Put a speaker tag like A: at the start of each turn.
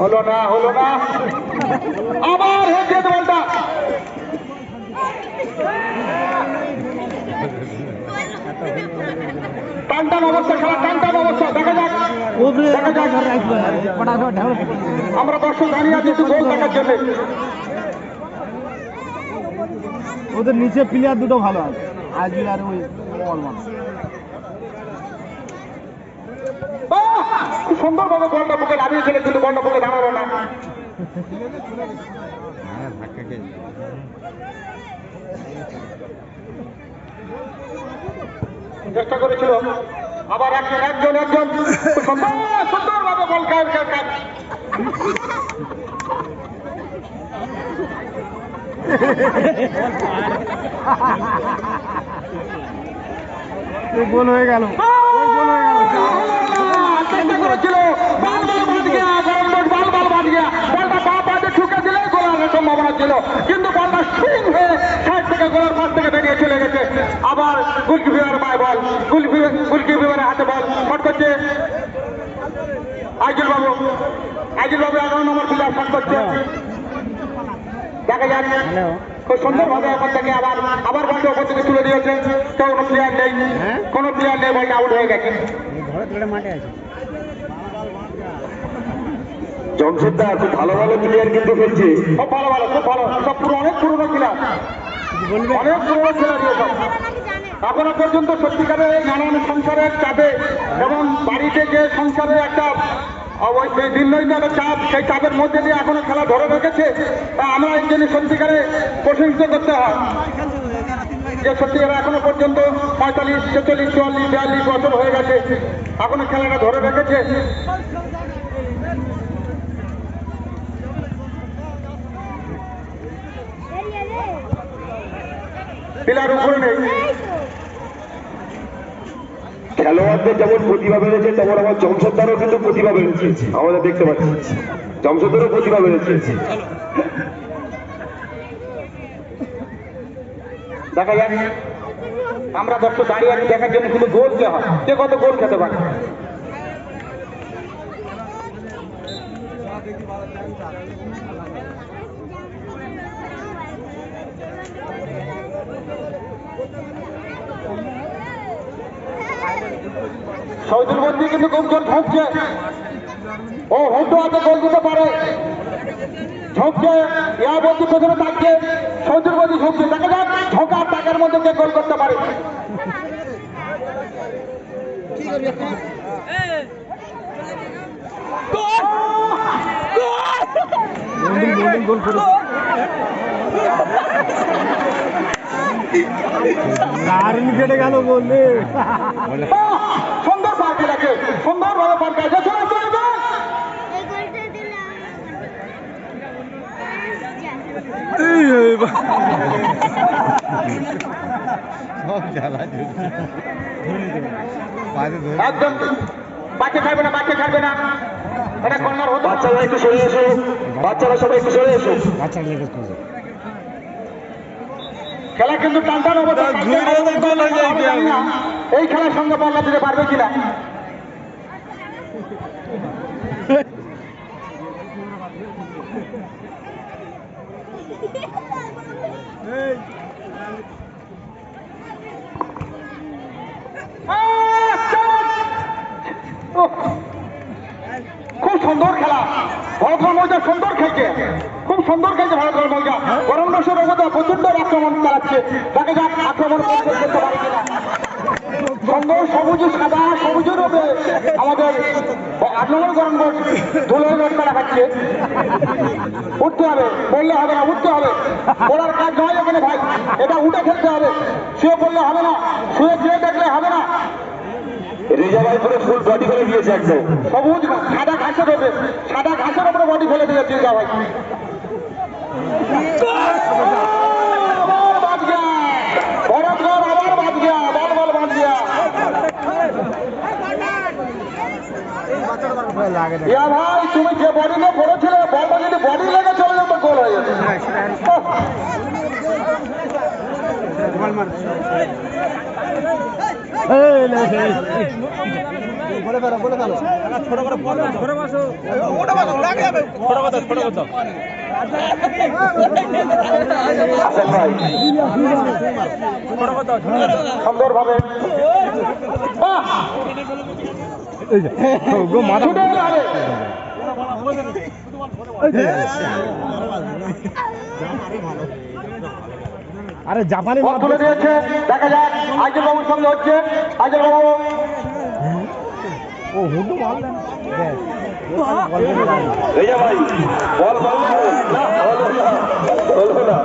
A: হলো না হলো না। আবার হেঁটে বলটা আমরা দর্শক দাঁড়িয়ে আছি
B: ওদের নিচে প্লেয়ার দুটো ভালো আছে। আজমির আর ওই
A: সুন্দরভাবে বলটা বুকে নামিয়েছিল কিন্তু বলটা বুকে না। চেষ্টা করেছিল। আবার একজন একজন একজন। সুন্দর সুন্দরভাবে বল
B: গোল হয়ে গেল। ওই গোল হয়ে গেল।
A: চেষ্টা করেছিল। বাল বাল বাদ গিয়া গরম বাল বাল বাদ গিয়া বলটা বা পাশে ঠুকে দিলে গোলার সম্ভাবনা ছিল। কিন্তু বলটা সুইং হয়ে সাইড থেকে গোলার পাশ থেকে বেরিয়ে চলে গেছে। আবার গুলকিপিপার পায় বল গুলকিপিপারের হাতে বল। শট করছে আইজুল বাবু। আইজুল বাবু এগারো নম্বর প্লেয়ার শট করছে। দেখা যাক। খুব সুন্দরভাবে ওপর থেকে আবার আবার বলটা ওপর থেকে তুলে দিয়েছে। কোনো প্লেয়ার নেই। কোনো প্লেয়ার নেই বলটা আউট হয়ে গেছে।
B: মাঠে আছে।
A: জমশেদদার খুব ভালো ভালো প্লেয়ার কিন্তু খেলছে। খুব ভালো ভালো, খুব ভালো। সব পুরো অনেক পুরোনো খেলা অনেক পুরোনো খেলাড়ি সব। এখনও পর্যন্ত সত্যিকারের নানান সংসারের চাপে এবং বাড়িতে যে সংসারে একটা সেই দিনদৈনিক চাপ, সেই চাপের মধ্যে দিয়ে এখনও খেলা ধরে রেখেছে, তা আমরা এই জন্য সত্যিকারে প্রশংসা করতে হয়। যে সত্যিকারে এখনও পর্যন্ত পঁয়তাল্লিশ, ছেচল্লিশ, চুয়াল্লিশ, বিয়াল্লিশ বছর হয়ে গেছে, এখনও খেলাটা ধরে রেখেছে। পিলার নেই।
C: খেলোয়াড়দের যেমন প্রতিভা বেড়েছে, তেমন আমার জমশদারও কিন্তু প্রতিভা বেড়েছে। আমাদের দেখতে পাচ্ছি। জমশদারও প্রতিভা বেড়েছে।
A: দেখা যাক। আমরা দর্শক দাঁড়িয়ে আছি, দেখার জন্য কিন্তু গোল কে হয়। কে কত গোল খেতে পারে? শহীদুল বন্দি কিন্তু খুব জোর ও হুড্ডো হাতে গোল দিতে পারে। ঝোঁকছে ইয়া বলছি পেছনে থাকছে শহীদুল বন্দি ঝুঁকছে দেখা যাক ঝোঁকার টাকার মধ্যে কে গোল করতে পারে।
B: গোল! করে দারুণ কেটে গেল বললে!
A: সুন্দর পার্কে রাখে সুন্দর ভাবে পার্কে আছে চলে চলে চলে।
D: এই গোলটা দিলাম
A: একদম। বাচ্চা খাবে না বাচ্চা খাবে না। এটা কর্নার হতো
C: বাচ্চারা একটু সরে এসো। বাচ্চারা সবাই একটু সরে এসো।
B: বাচ্চা লেগে করছে
A: খেলা কিন্তু টানটান অবস্থা এই খেলার সঙ্গে পাল্লা দিতে পারবে কিনা। আহ, চাচ! ওহ! খুব সুন্দর খেলা ভারতের সুন্দর খেলছে খুব সুন্দর খেলছে ভারতের মৌজা গরম দশের অবস্থা প্রচণ্ড আক্রমণ চালাচ্ছে। তাকে যাক আক্রমণ করতে পারে কিনা। সবুজ সাদা সবুজের উপরে আমাদের আট নম্বর গরম দেখাচ্ছে উঠতে হবে বললে হবে না উঠতে হবে। ওনার কাজ নয় এখানে ভাই। এটা উঠে খেলতে হবে। শুয়ে পড়লে হবে না শুয়ে শুয়ে দেখলে হবে না।
C: রেজা ভাই ফুল বডি করে দিয়েছে একদম।
A: সবুজ সাদা ঘাসের উপরে সাদা বডি ফেলে দিলে চিন্তা ভাই। ইয়া ভাই তুমি যে বডি নিয়ে পড়েছিলে বলটা যদি বডি লেগে চলে যেত গোল হয়ে যেত। ওহ,
B: গোল মার এই লে বলে ফেলো বলে ফেলো
C: হাসান ভাই
A: সুন্দরভাবে। বাহ! ছুটে গেল আরে।
B: আরে জাপানি
A: বল তুলে দিয়েছে। দেখা যাক আইজল বাবুর সঙ্গে হচ্ছে। আইজল বাবু
B: হুডু বল
C: রেজা ভাই বল বল হলো না হলো না